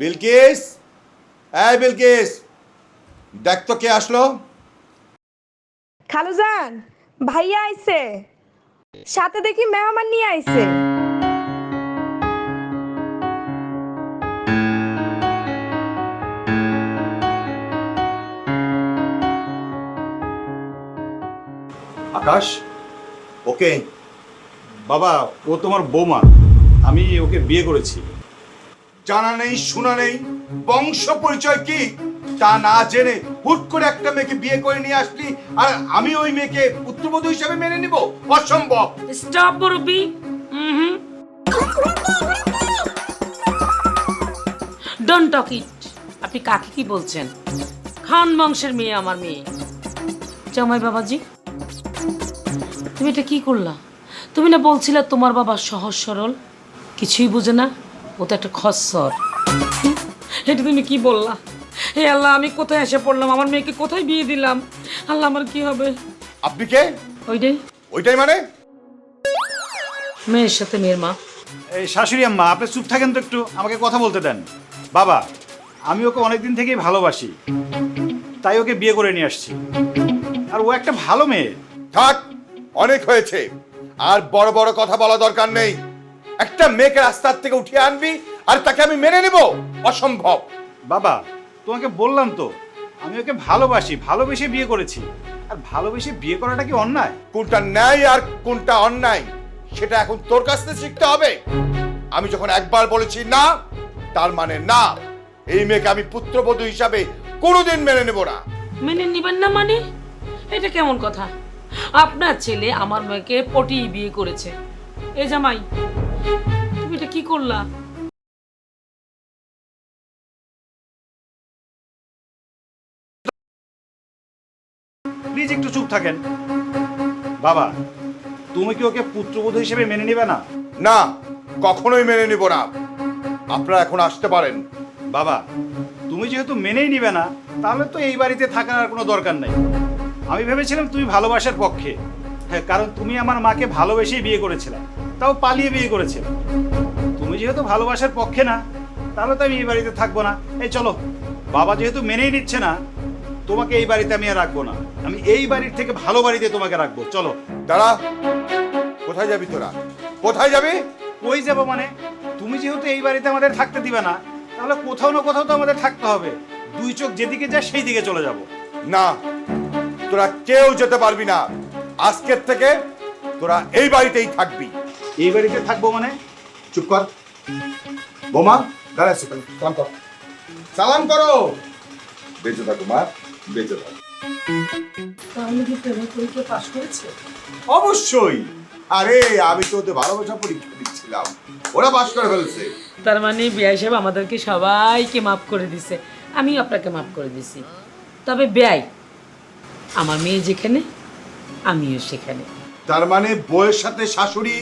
বিলকিস এই বিলকিস দেখ তো কে আসলো খালুজান ভাইয়া আইছে। সাথে দেখি মেহমান নিয়ে আইছে। আকাশ ওকে বাবা ও তোমার বৌমা। আমি ওকে বিয়ে করেছি। জানা নেই, শোনা নেই। বংশ পরিচয় কি, তা না জেনে হুট করে একটা মেয়েকে বিয়ে করে নিয়ে আসলি, আর আমি ওই মেয়েকে পুত্রবধূ হিসেবে মেনে নিব? অসম্ভব। স্টপ মুরব্বি। ডোন্ট টক ইট আপনি কাকে কি বলছেন? খান বংশের মেয়ে আমার মেয়ে। জামাই বাবাজি, তুমি এটা কি করলা? তুমি না বলছিলে তোমার বাবা সহজ সরল? কিছুই বুঝে না? ও তো একটা হুম? এটা তুমি কি বললা? হে আল্লাহ আমি কোথায় এসে পড়লাম? আমার মেয়েকে কোথায় বিয়ে দিলাম? আল্লাহ আমার কি হবে? আপনি কে? ওইটাই। ওইটাই মানে? মেয়ের সাথে মেয়ের মা। এই শাশুড়ি আম্মা আপনি চুপ থাকেন তো একটু আমাকে কথা বলতে দেন। বাবা আমি ওকে অনেকদিন থেকেই ভালোবাসি। তাই ওকে বিয়ে করে নিয়ে আসছি। আর ও একটা ভালো মেয়ে। থাক অনেক হয়েছে। আর বড় বড় কথা বলা দরকার নেই। একটা মেয়েকে রাস্তার থেকে উঠিয়ে আনবি আর তাকে আমি মেনে নেব? অসম্ভব। বাবা তোমাকে বললাম তো আমি ওকে ভালোবাসি ভালোবেসে বিয়ে করেছি। আর ভালোবেসে বিয়ে করাটা কি অন্যায়? কোনটা ন্যায় আর কোনটা অন্যায় সেটা এখন তোর কাছ থেকে শিখতে হবে। আমি যখন একবার বলেছি না তার মানে না এই মেয়েকে আমি পুত্রবধূ হিসাবে কোনোদিন মেনে নেব না। মেনে নিবেন না মানে? এটা কেমন কথা? আপনার ছেলে আমার মেয়েকে পটিয়ে বিয়ে করেছে। এ জামাই তুমি এটা কি করলা? প্লিজ একটু চুপ থাকেন। বাবা তুমি কি ওকে পুত্রবধূ হিসেবে মেনে নেবে না? না কখনোই মেনে নিব না। আপনারা এখন আসতে পারেন। বাবা তুমি যেহেতু মেনেই নিবে না তাহলে তো এই বাড়িতে থাকার আর কোনো দরকার নেই। আমি ভেবেছিলাম তুমি ভালোবাসার পক্ষে। হ্যাঁ কারণ তুমি আমার মাকে ভালোবেসেই বিয়ে করেছিলে। তাও পালিয়ে বিয়ে করেছে। তুমি যেহেতু ভালোবাসার পক্ষে না তাহলে তো আমি এই বাড়িতে থাকব না। এই চলো বাবা যেহেতু মেনেই নিচ্ছে না তোমাকে এই বাড়িতে আমি আর রাখব না। আমি এই বাড়ির থেকে ভালো বাড়িতে তোমাকে রাখব। চলো। দাঁড়া কোথায় যাবি তোরা? কোথায় যাবি? কই যাব মানে? তুমি যেহেতু এই বাড়িতে আমাদের থাকতে দিবে না তাহলে কোথাও না কোথাও তো আমাদের থাকতে হবে। দুই চোখ যেদিকে যায় সেই দিকে চলে যাব। না তোরা কেউ যেতে পারবি না। আজকের থেকে তোরা এই বাড়িতেই থাকবি। এই বাড়িতে থাকব মানে? চুপ কর। বোমা দাঁড়া সালাম কর। সালাম করো। বেঁচে থাকো মা। বেঁচে থাকো। তাহলে কি প্রেমের পরীক্ষা পাশ করেছে? অবশ্যই। আরে আমি তো ওদের ভালোবাসা পরীক্ষা দিচ্ছিলাম। ওরা পাস করে ফেলছে। তার মানে বিয়াই সাহেব আমাদেরকে সবাইকে মাফ করে দিছে। আমিও আপনাকে মাফ করে দিছি। তবে ব্যয় আমার মেয়ে যেখানে আমিও সেখানে। তার মানে বউয়ের সাথে শাশুড়ি